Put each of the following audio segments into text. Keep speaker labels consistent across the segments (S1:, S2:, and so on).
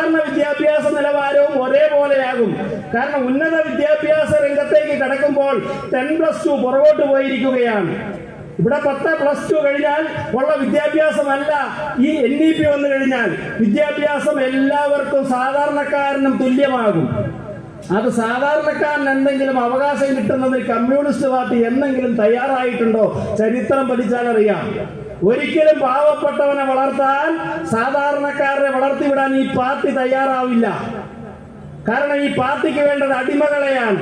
S1: സാധാരണ വിദ്യാഭ്യാസ നിലവാരവും ഒരേപോലെയാകും. കാരണം ഉന്നത വിദ്യാഭ്യാസ രംഗത്തേക്ക് കടക്കുമ്പോൾ ടെൻ പ്ലസ് ടു പുറകോട്ട് പോയിരിക്കുകയാണ്. ഇവിടെ പത്ത് പ്ലസ് ടു കഴിഞ്ഞാൽ ഉള്ള വിദ്യാഭ്യാസമല്ല ഈ എൻ ഇ പി വന്നു കഴിഞ്ഞാൽ വിദ്യാഭ്യാസം എല്ലാവർക്കും സാധാരണക്കാരനും തുല്യമാകും. അത് സാധാരണക്കാരൻ എന്തെങ്കിലും അവകാശം കിട്ടുന്നതിൽ കമ്മ്യൂണിസ്റ്റ് പാർട്ടി എന്തെങ്കിലും തയ്യാറായിട്ടുണ്ടോ? ചരിത്രം പഠിച്ചാൽ അറിയാം ഒരിക്കലും പാവപ്പെട്ടവനെ വളർത്താൻ സാധാരണക്കാരനെ വളർത്തിവിടാൻ ഈ പാർട്ടി തയ്യാറാവില്ല. കാരണം ഈ പാർട്ടിക്ക് വേണ്ടത് അടിമകളെയാണ്.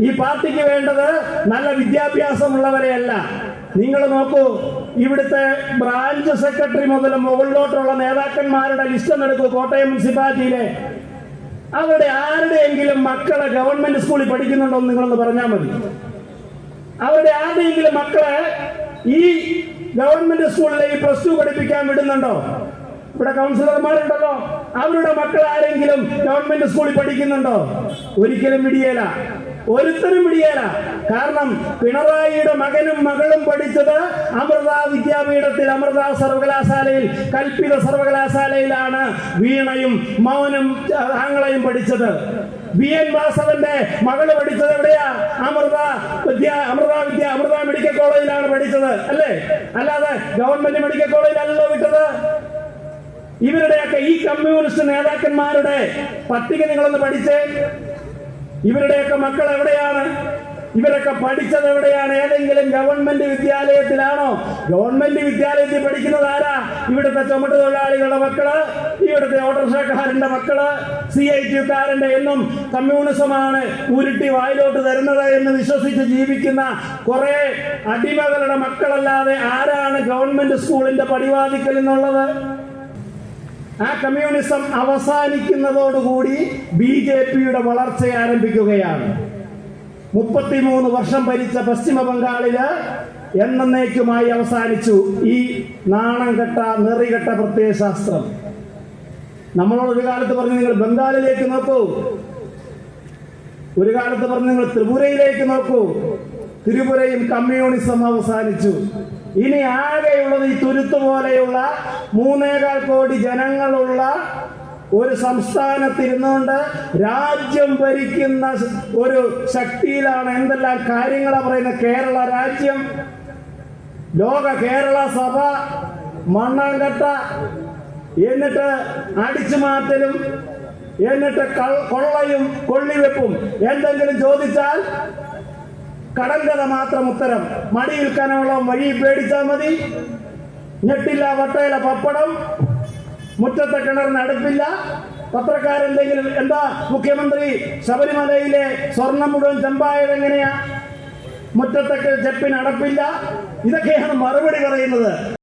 S1: ഈ പാർട്ടിക്ക് വേണ്ടത് നല്ല വിദ്യാഭ്യാസമുള്ളവരെയല്ല. നിങ്ങൾ നോക്കൂ ഇവിടുത്തെ ബ്രാഞ്ച് സെക്രട്ടറി മുതൽ മുകളിലോട്ടുള്ള നേതാക്കന്മാരുടെ ലിസ്റ്റ് എടുക്കൂ കോട്ടയം മുനിസിപ്പാലിറ്റിയിലെ. അവരുടെ ആരുടെയെങ്കിലും മക്കളെ ഗവൺമെന്റ് സ്കൂളിൽ പഠിക്കുന്നുണ്ടോ എന്ന് നിങ്ങളൊന്ന് പറഞ്ഞാൽ മതി. അവരുടെ ആരുടെയെങ്കിലും മക്കളെ ഈ ഗവൺമെന്റ് സ്കൂളിലേക്ക് പ്ലസ് ടു പഠിപ്പിക്കാൻ വിടുന്നുണ്ടോ? ഇവിടെ കൗൺസിലർമാരുണ്ടല്ലോ. അവരുടെ മക്കൾ ആരെങ്കിലും ഗവൺമെന്റ് സ്കൂളിൽ പഠിക്കുന്നുണ്ടോ? ഒരിക്കലും വിടിയേല. ഒരുത്തരും വിടിയേല. കാരണം പിണറായിയുടെ മകനും മകളും പഠിച്ചത് അമൃത വിദ്യാപീഠത്തിൽ അമൃത സർവകലാശാലയിൽ കൽപ്പിത സർവകലാശാലയിലാണ് വീണയും മൗനും ആങ്ങളയും പഠിച്ചത്. വി എൻ വാസവന്റെ മകൾ പഠിച്ചത് എവിടെയാ? അമൃത വിദ്യ അമൃത വിദ്യ അമൃത മെഡിക്കൽ കോളേജിലാണ് പഠിച്ചത് അല്ലേ? അല്ലാതെ ഗവൺമെന്റ് മെഡിക്കൽ കോളേജിലല്ലോ വിട്ടത്. ഇവരുടെയൊക്കെ ഈ കമ്മ്യൂണിസ്റ്റ് നേതാക്കന്മാരുടെ പട്ടിക നിങ്ങളൊന്ന് പഠിച്ചേ. ഇവരുടെയൊക്കെ മക്കൾ എവിടെയാണ്? ഇവരൊക്കെ പഠിച്ചത് എവിടെയാണ്? ഏതെങ്കിലും ഗവൺമെന്റ് വിദ്യാലയത്തിലാണോ? ഗവൺമെന്റ് വിദ്യാലയത്തിൽ പഠിക്കുന്നത് ആരാ? ഇവിടുത്തെ ചുമട്ട് തൊഴിലാളികളുടെ മക്കൾ ഇവിടുത്തെ ഓട്ടോറിക്ഷക്കാരന്റെ മക്കൾ സി ഐ ടിക്കാരന്റെ എന്നും കമ്മ്യൂണിസമാണ് ഉരുട്ടി വായിലോട്ട് തരുന്നത് എന്ന് വിശ്വസിച്ച് ജീവിക്കുന്ന കുറെ അടിമകളുടെ മക്കളല്ലാതെ ആരാണ് ഗവൺമെന്റ് സ്കൂളിന്റെ പടിവാതിക്കൽ എന്നുള്ളത്? ആ കമ്മ്യൂണിസം അവസാനിക്കുന്നതോടുകൂടി ബി ജെ പിയുടെ വളർച്ച ആരംഭിക്കുകയാണ്. മുപ്പത്തിമൂന്ന് വർഷം ഭരിച്ച പശ്ചിമ ബംഗാളിൽ എന്നേക്കുമായി അവസാനിച്ചു ഈ നാണം കെട്ട നെറികെട്ട പ്രത്യയശാസ്ത്രം നമ്മളോട് ഒരു കാലത്ത് പറഞ്ഞു നിങ്ങൾ ബംഗാളിലേക്ക് നോക്കൂ. ഒരു കാലത്ത് പറഞ്ഞു നിങ്ങൾ ത്രിപുരയിലേക്ക് നോക്കൂ. ത്രിപുരയും കമ്മ്യൂണിസം അവസാനിച്ചു. ഇനി ആകെയുള്ളത് ഈ തുരുത്ത് പോലെയുള്ള മൂന്നേകാൽ കോടി ജനങ്ങളുള്ള ഒരു സംസ്ഥാനത്തിരുന്നുകൊണ്ട് രാജ്യം ഭരിക്കുന്ന ഒരു ശക്തിയിലാണ് എന്തെല്ലാം കാര്യങ്ങളാണ് പറയുന്നത്? കേരള രാജ്യം ലോക കേരള സഭ മണ്ണാങ്കട്ട എന്നിട്ട് അടിച്ചു മാറ്റലും എന്നിട്ട് കൊള്ളയും കൊള്ളിവെപ്പും. എന്തെങ്കിലും ചോദിച്ചാൽ കടങ്കഥ മാത്രം ഉത്തരം. മടിയിൽ കനവളം വഴി പേടിച്ചാൽ മതി. ഞെട്ടില്ല വട്ടയില പപ്പടം. മുറ്റത്തെ കിണറിന് അടുപ്പില്ല പത്രക്കാരെന്തെങ്കിലും എന്താ മുഖ്യമന്ത്രി ശബരിമലയിലെ സ്വർണം മുഴുവൻ ചെമ്പായത് എങ്ങനെയാ? മുറ്റത്തൊക്കെ ചെപ്പിന് അടപ്പില്ല ഇതൊക്കെയാണ് മറുപടി പറയുന്നത്.